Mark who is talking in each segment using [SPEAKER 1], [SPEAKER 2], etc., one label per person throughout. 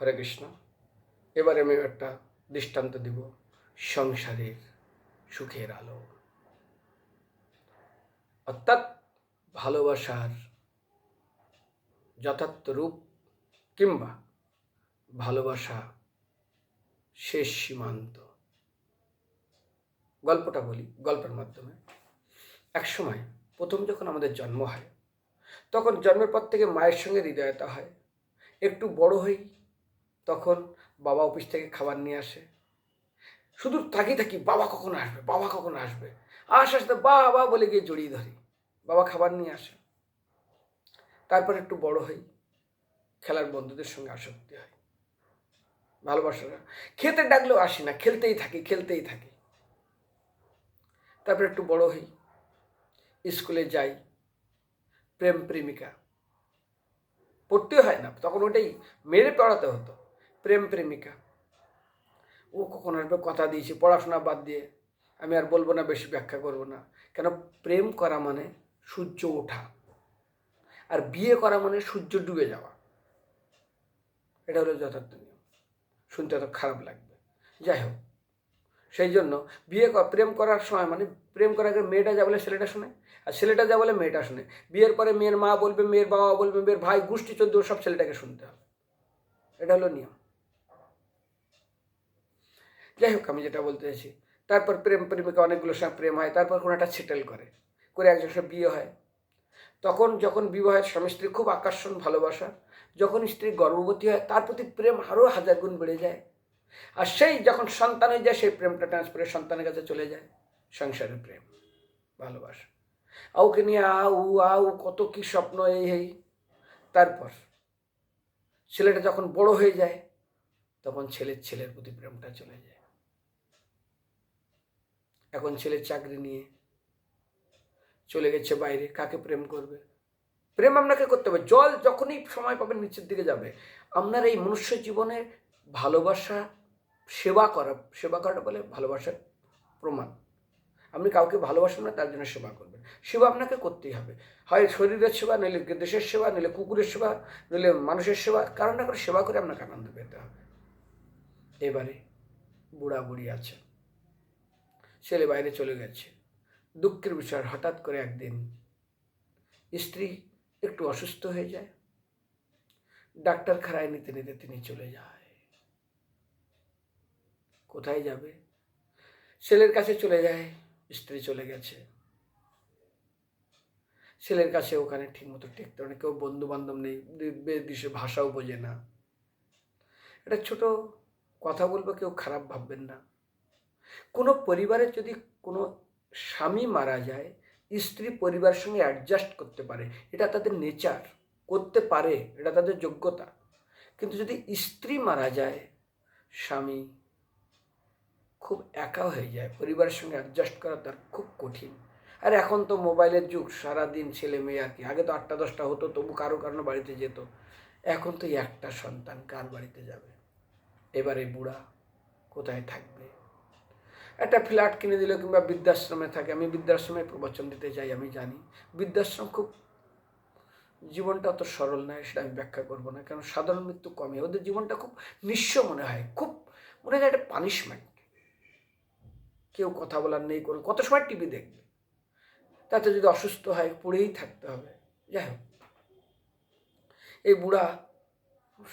[SPEAKER 1] হরে কৃষ্ণ। এবারে আমি একটা দৃষ্টান্ত দিব সংসারের সুখের আলো। অর্থাৎ ভালোবাসার যথার্থ রূপ কিংবা ভালোবাসা শেষ সীমান্ত। গল্পটা বলি, গল্পের মাধ্যমে। এক সময় প্রথম যখন আমাদের জন্ম হয়, তখন জন্মের পর থেকে মায়ের সঙ্গে হৃদয়তা হয়। একটু বড় হই তখন বাবা অফিস থেকে খাবার নিয়ে আসে। শুধু থাকি থাকি বাবা কখন আসবে? বাবা কখন আসবে? আস আসতে বাবা বলে গিয়ে জড়িয়ে ধরি। বাবা খাবার নিয়ে আসে। তারপর একটু বড় হই। খেলার বন্ধুদের সঙ্গে আসক্তি হয়। ভালোবাসা না খেতে ডাকলেও আসি না, খেলতেই থাকি খেলতেই থাকি। তারপর একটু বড় হই। স্কুলে যাই। প্রেম প্রেমিকা। পড়তে হয় না, তখন ওটাই মেরে পড়াতে হতো। প্রেম প্রেমিকা। ও কখন আসবে কথা দিয়েছি, পড়াশোনা বাদ দিয়ে। আমি আর বলব না, বেশি ব্যাখ্যা করব না। কেন? প্রেম করা মানে সূর্য ওঠা। আর বিয়ে করা মানে সূর্য ডুবে যাওয়া। এটা হলো যথার্থ নিয়ম। শুনতে তো খারাপ লাগবে। যাই হোক, সেই জন্য বিয়ে কর- প্রেম করার সময় মানে প্রেম করার আগে মেয়েটা যা বলে ছেলেটা শুনে। আর ছেলেটা যা বলে মেয়েটা শুনে। বিয়ের পরে মেয়ের মা বলবে, মেয়ের বাবা বলবে, মেয়ের ভাই, গোষ্ঠী, চোদ্দ, সব ছেলেটাকে শুনতে হবে। এটা হলো নিয়ম। যাই হোক, আমি যেটা বলতে চাইছি, তারপর প্রেম, প্রেমিকা অনেকগুলোর সঙ্গে প্রেম হয়, তারপর কোনো একটা সেটেল করে করে একজন সঙ্গে বিয়ে হয়। তখন যখন বিবাহের স্বামী স্ত্রী খুব আকর্ষণ, ভালোবাসা। যখন স্ত্রী গর্ভবতী হয়, তার প্রতি প্রেম আরও হাজার গুণ বেড়ে যায়। আর সেই যখন সন্তান হয়ে যায়, সেই প্রেমটা ট্রান্সফারে সন্তানের কাছে চলে যায়। সংসারের প্রেম, ভালোবাসা। আউকে নিয়ে আউ আউ, কত কি স্বপ্ন, এই এই। তারপর ছেলেটা যখন বড় হয়ে যায়, তখন ছেলের ছেলের প্রতি প্রেমটা চলে যায়। এখন ছেলের চাকরি নিয়ে চলে গেছে বাইরে, কাকে প্রেম করবে? প্রেম আপনাকে করতে হবে, জল যখনই সময় পাবেন নিচের দিকে যাবে। আপনার এই মনুষ্য জীবনে ভালোবাসা, সেবা করা, সেবা করাটা বলে ভালোবাসার প্রমাণ। আপনি কাউকে ভালোবাসেন না, তার জন্য সেবা করবেন। সেবা আপনাকে করতেই হবে। হয় শরীরের সেবা, নইলে দেশের সেবা, নইলে কুকুরের সেবা, নইলে মানুষের সেবা, কারণ না করে সেবা করে আপনাকে আনন্দ পেতে হবে। এবারে বুড়া বুড়ি আছে। ছেলে বাইরে চলে গেছে। দুঃখের বিষয় হঠাৎ করে একদিন স্ত্রী একটু অসুস্থ হয়ে যায়। ডাক্তার খারায় নিতে নিতে তিনি চলে যায়। কোথায় যাবে? ছেলের কাছে চলে যায় স্ত্রী চলে গেছে। ছেলের কাছে ওখানে ঠিকমতো টেকতে পারে না, কেউ বন্ধু বান্ধব নেই দেশে ভাষাও বোঝে না। এটা ছোট কথা বলব কেউ খারাপ ভাববেন না। কোনো পরিবারের যদি কোনো স্বামী মারা যায়, স্ত্রী পরিবারের সঙ্গে অ্যাডজাস্ট করতে পারে। এটা তাদের নেচার করতে পারে, এটা তাদের যোগ্যতা। কিন্তু যদি স্ত্রী মারা যায়, স্বামী খুব একা হয়ে যায়। পরিবারের সঙ্গে অ্যাডজাস্ট করা তার খুব কঠিন। আর এখন তো মোবাইলের যুগ, সারাদিন ছেলে মেয়ে আর কি। আগে তো আটটা, দশটা হতো, তবু কারও কারও বাড়িতে যেত। এখন তো একটা সন্তান কার বাড়িতে যাবে? এবারে বুড়া কোথায় থাকবে? একটা ফ্ল্যাট কিনে দিল কিংবা বৃদ্ধাশ্রমে থাকে, আমি বৃদ্ধাশ্রমে প্রবচন দিতে যাই আমি জানি। বৃদ্ধাশ্রম খুব জীবনটা অত সরল নয়, সেটা আমি ব্যাখ্যা করব না, কারণ সাধারণ মৃত্যু কমে। ওদের জীবনটা খুব নিঃস্ব মনে হয়, খুব মনে হয় একটা পানিশমেন্ট কেউ কথা বলার নেই, কোনো, কত সময় টিভি দেখবে? তাতে যদি অসুস্থ হয়, পড়েই থাকতে হবে। যাই হোক। এই বুড়া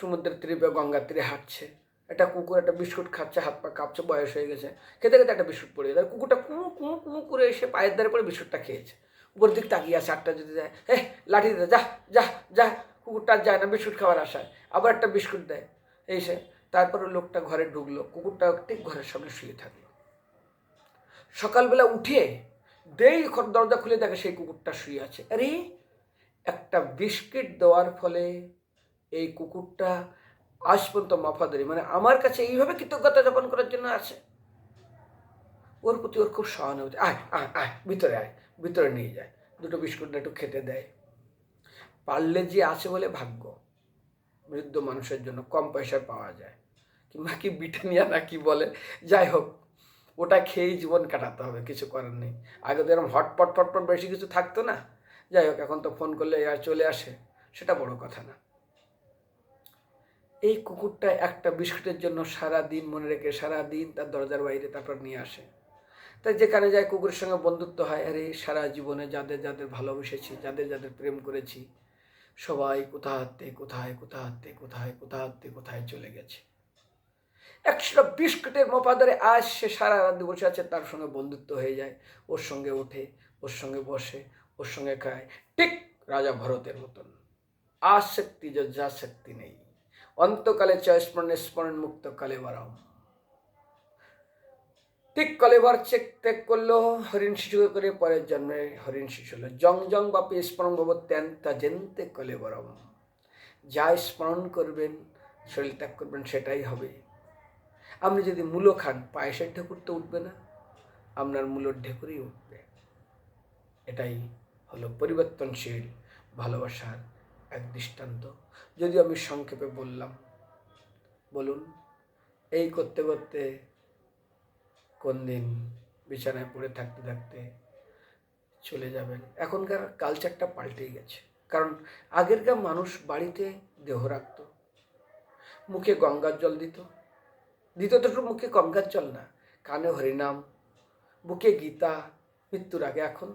[SPEAKER 1] সমুদ্রের তীরে বা গঙ্গার তীরে হাঁটছে। একটা কুকুর একটা বিস্কুট খাচ্ছে, হাত পা কাঁপছে, বয়স হয়ে গেছে, খেতে খেতে একটা বিস্কুট পড়ে যায় কুকুরটা কুমু কুঁ কুঁ করে এসে পায়ের দ্বারে পরে বিস্কুটটা খেয়েছে। উপর দিক তাকিয়ে আছে, আটটা যদি দেয় হে লাঠি দে, যা যা যা। কুকুরটা যায় না বিস্কুট খাওয়ার আশায়। আবার একটা বিস্কুট দেয়। এসে তারপরে লোকটা ঘরে ঢুকলো। কুকুরটা ঠিক ঘরের সামনে শুয়ে থাকল। সকালবেলা উঠে দেই দরজা খুলে দেখে সেই কুকুরটা শুয়ে আছে। আরে, একটা বিস্কিট দেওয়ার ফলে এই কুকুরটা আজ পর্যন্ত মফাদারি মানে আমার কাছে এইভাবে কৃতজ্ঞতা যাপন করার জন্য আছে। ওর প্রতি ওর খুব সহানুভূতি। আয় আয় আয়, ভিতরে আয়, ভিতরে নিয়ে যায়। দুটো বিস্কুট একটু খেতে দেয়। পারলে যে আছে বলে ভাগ্য। বৃদ্ধ মানুষের জন্য কম পয়সায় পাওয়া যায়। কিংবা কি ব্রিটানিয়া না কি বলে। যাই হোক, ওটা খেয়েই জীবন কাটাতে হবে, কিছু করার নেই। আগে তো এরকম হটপট, ফটপট বেশি কিছু থাকতো না। যাই হোক, এখন তো ফোন করলে আর চলে আসে। সেটা বড় কথা না। এই কুকুরটা একটা বিস্কুটের জন্য সারা দিন মনে রেখে সারা দিন তার দরজার বাইরে তারপর নিয়ে আসে। তাই যেখানে যায় কুকুরের সঙ্গে বন্ধুত্ব হয়, আরে, সারা জীবনে যাদের যাদের ভালোবেসেছি, যাদের যাদের প্রেম করেছি, সবাই কোথা হাতে কোথায় কোথা হাতে কোথায় কোথা হাতে কোথায় চলে গেছে? একশো বিস্কুটের মোপা ধরে আজ সে সারা রাত বসে আছে, তার সঙ্গে বন্ধুত্ব হয়ে যায়। ওর সঙ্গে ওঠে, ওর সঙ্গে বসে, ওর সঙ্গে খায়। ঠিক রাজা ভরতের মতন। আসক্তি যা শক্তি নেই। অন্তকালে চয় স্মরণে স্মরণ মুক্ত কালে বারাম ঠিক কলেবার চেক ত্যাগ করল, হরিণ শিশুকে করে পরের জন্মে হরিণ শিশু হলো। জং জং বাপি স্মরণ ভব তেন তা জেনতে কলেবরম যা স্মরণ করবেন, শরীর ত্যাগ করবেন, সেটাই হবে। আপনি যদি মূলো খান, পায়েসের ঢেকুর তো উঠবে না, আপনার মূলোর ঢেকুরই উঠবে। এটাই হলো পরিবর্তনশীল ভালোবাসার এক দৃষ্টান্ত। যদি আমি সংক্ষেপে বললাম, বলুন, এই করতে করতে কোন দিন বিছানায় পড়ে থাকতে থাকতে চলে যাবেন? এখনকার কালচারটা পাল্টে গেছে। কারণ আগেরকার মানুষ বাড়িতে দেহ রাখত, মুখে গঙ্গার জল দিত। দিত তো মুখে গঙ্গার জল না, কানে হরিনাম, বুকে গীতা, মৃত্যুর আগে এখন।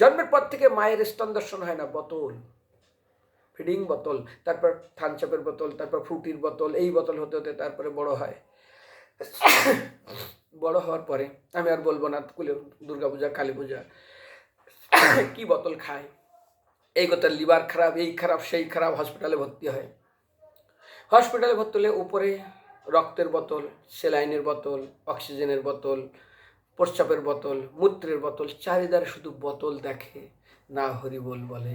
[SPEAKER 1] জন্মের পর থেকে মায়ের স্তন দর্শন হয় না, বোতল। ফিডিং বোতল, তারপর থানচাপের বোতল, তারপর ফ্রুটির বোতল, এই বোতল হতে হতে তারপরে বড় হয়। বড় হওয়ার পরে আমি আর বলব না, কুলে দুর্গা পূজা, কালী পূজা, কি বোতল খায়? এই কথা লিভার খারাপ, এই খারাপ, সেই খারাপ, হসপিটালে ভর্তি হয়। হসপিটালে ভর্তি হলে উপরে রক্তের বোতল, সেলাইনের বোতল, অক্সিজেনের বোতল, প্রস্রাবের বোতল, মূত্রের বোতল চারিদারে শুধু বোতল দেখে না হরিবোল বলে।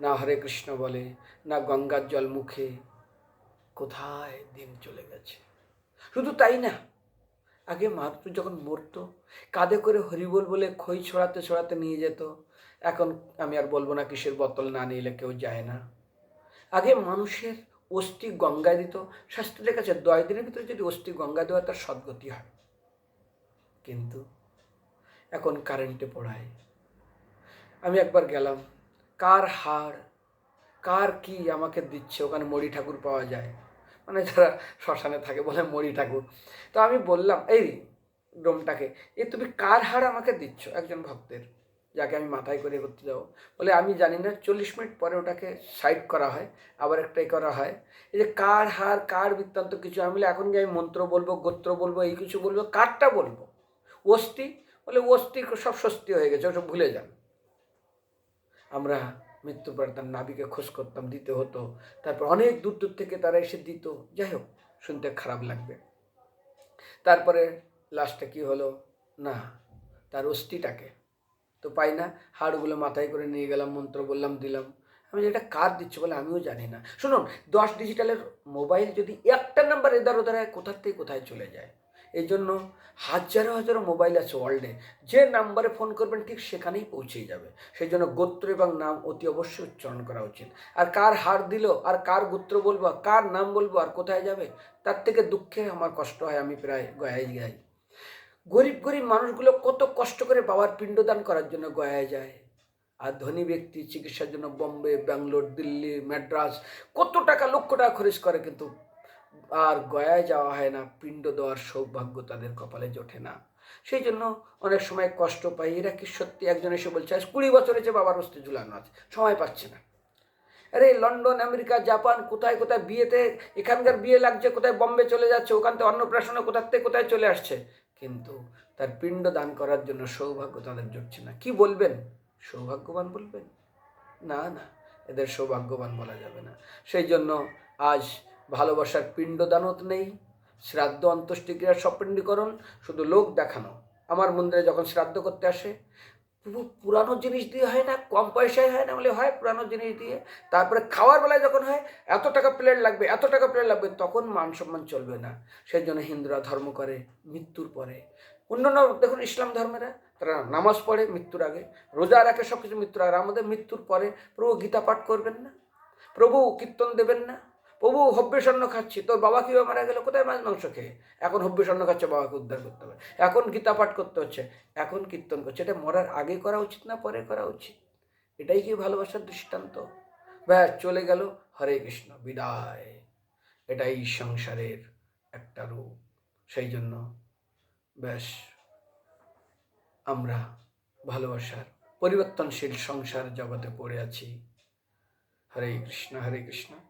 [SPEAKER 1] না হরে কৃষ্ণ বলে, না গঙ্গার জল মুখে। কোথায় দিন চলে গেছে? শুধু তাই না, আগে মাতৃ যখন মরতো, কাঁধে করে হরিবোল বলে খই ছড়াতে ছড়াতে নিয়ে যেত। এখন আমি আর বলব না কিসের বোতল না নিলে কেউ যায় না। আগে মানুষের অস্থি গঙ্গায় দিত। শাস্ত্রের কাছে দশ দিনের ভিতরে যদি অস্থি গঙ্গা দেওয়া তার সদ্গতি হয়। কিন্তু এখন কারেন্টে পড়ায়। আমি একবার গেলাম কার হাড় কার কি আমাকে দিচ্ছে? ওখানে মরি ঠাকুর পাওয়া যায়। মানে যারা শ্মশানে থাকে বলে মরি ঠাকুর। তো আমি বললাম, এই ডোমটাকে, এ তুমি কার হাড় আমাকে দিচ্ছ? একজন ভক্তের, যাকে আমি মাথায় করে করতে যাব। বলে, আমি জানি না, চল্লিশ মিনিট পরে ওটাকে সাইড করা হয়, আবার একটাই করা হয়। এই যে কার হার, কার বৃত্তান্ত কিছু আমি বলে এখন গিয়ে আমি মন্ত্র বলব, গোত্র বলব, এই কিছু বলব? কারটা বলব? অস্থি? বলে, অস্থি সব স্বস্তি হয়ে গেছে, ওসব ভুলে যান। আমরা মৃত্যুর পর তার নাবিকে খোঁজ করতাম, দিতে হতো। তারপর অনেক দূর দূর থেকে তারা এসে দিত। যাই হোক, শুনতে খারাপ লাগবে। তারপরে লাস্টে কি হলো? না, তার অস্থিটাকে। তো পাই না, হাড়গুলো মাথায় করে নিয়ে গেলাম, মন্ত্র বললাম, দিলাম। আমি এটা কার দিচ্ছি বলে আমিও জানি না। শুনুন, দশ ডিজিটালের মোবাইল যদি একটা নাম্বার এদার ওদার কোথার থেকে কোথায় চলে যায়? এই জন্য হাজারো হাজারো মোবাইল আছে ওয়ার্ল্ডে যে নাম্বারে ফোন করবেন ঠিক সেখানেই পৌঁছে যাবে। সেই জন্য গোত্র এবং নাম অতি অবশ্যই উচ্চারণ করা উচিত। আর কার হার দিল, আর কার গোত্র বলব কার নাম বলব, আর কোথায় যাবে, তার থেকে দুঃখে আমার কষ্ট হয়, আমি প্রায় গয়ায় যাই। গরিব গরিব মানুষগুলো কত কষ্ট করে বাবার পিণ্ডদান করার জন্য গয়ায় যায়। আর ধনী ব্যক্তি চিকিৎসার জন্য বোম্বে, ব্যাঙ্গালোর, দিল্লি ম্যাড্রাস কত টাকা লক্ষ টাকা খরচ করে কিন্তু আর গয়ায় যাওয়া হয় না, পিণ্ড দেওয়ার সৌভাগ্য তাদের কপালে জোটে না। সেই জন্য অনেক সময় কষ্ট পাই। এরা কি সত্যি একজন এসে বলছে, আজ কুড়ি বছর হয়েছে বাবার হস্তে ঝুলানো আছে সময় পাচ্ছে না। আরে, লন্ডন, আমেরিকা, জাপান, কোথায় কোথায় বিয়েতে, এখানকার বিয়ে লাগছে, কোথায় বম্বে চলে যাচ্ছে, ওখান থেকে অন্নপ্রাশনে কোথার থেকে কোথায় চলে আসছে? কিন্তু তার পিণ্ড দান করার জন্য সৌভাগ্য তাদের জুটছে না। কি বলবেন? সৌভাগ্যবান বলবেন? না না, এদের সৌভাগ্যবান বলা যাবে না। সেই জন্য আজ ভালোবাসার পিণ্ডদানত নেই, শ্রাদ্ধ অন্ত্যেষ্টিক্রিয়ার সপিণ্ডীকরণ শুধু লোক দেখানো। আমার মন্দিরে যখন শ্রাদ্ধ করতে আসে, পুরো পুরানো জিনিস দিয়ে হয় না, কম পয়সায় হয় না বলে হয়, পুরানো জিনিস দিয়ে। তারপরে খাওয়ার বেলায় যখন হয়, এত টাকা প্লেট লাগবে, এত টাকা প্লেট লাগবে, তখন মান সম্মান চলবে না। সেই জন্য হিন্দুরা ধর্ম করে মৃত্যুর পরে। অন্যান্য দেখুন ইসলাম ধর্মেরা, তারা নামাজ পড়ে মৃত্যুর আগে, রোজা রাখে সব কিছু মৃত্যুর আগে আমাদের মৃত্যুর পরে প্রভু গীতা পাঠ করবেন না, প্রভু কীর্তন দেবেন না প্রভু হব্বে স্বর্ণ খাচ্ছি। তোর বাবা কীভাবে মারা গেল? কোথায় মাছ মাংস খেয়ে? এখন হব্বে স্বর্ণ খাচ্ছে, বাবাকে উদ্ধার করতে হবে। এখন গীতা পাঠ করতে হচ্ছে, এখন কীর্তন করছে। এটা মরার আগে করা উচিত না পরে করা উচিত? এটাই কি ভালোবাসার দৃষ্টান্ত? ব্যাস, চলে গেল হরে কৃষ্ণ, বিদায়। এটাই সংসারের একটা রূপ। সেই জন্য ব্যাস, আমরা ভালোবাসার পরিবর্তনশীল সংসার জগতে পড়ে আছি। হরে কৃষ্ণ হরে কৃষ্ণ।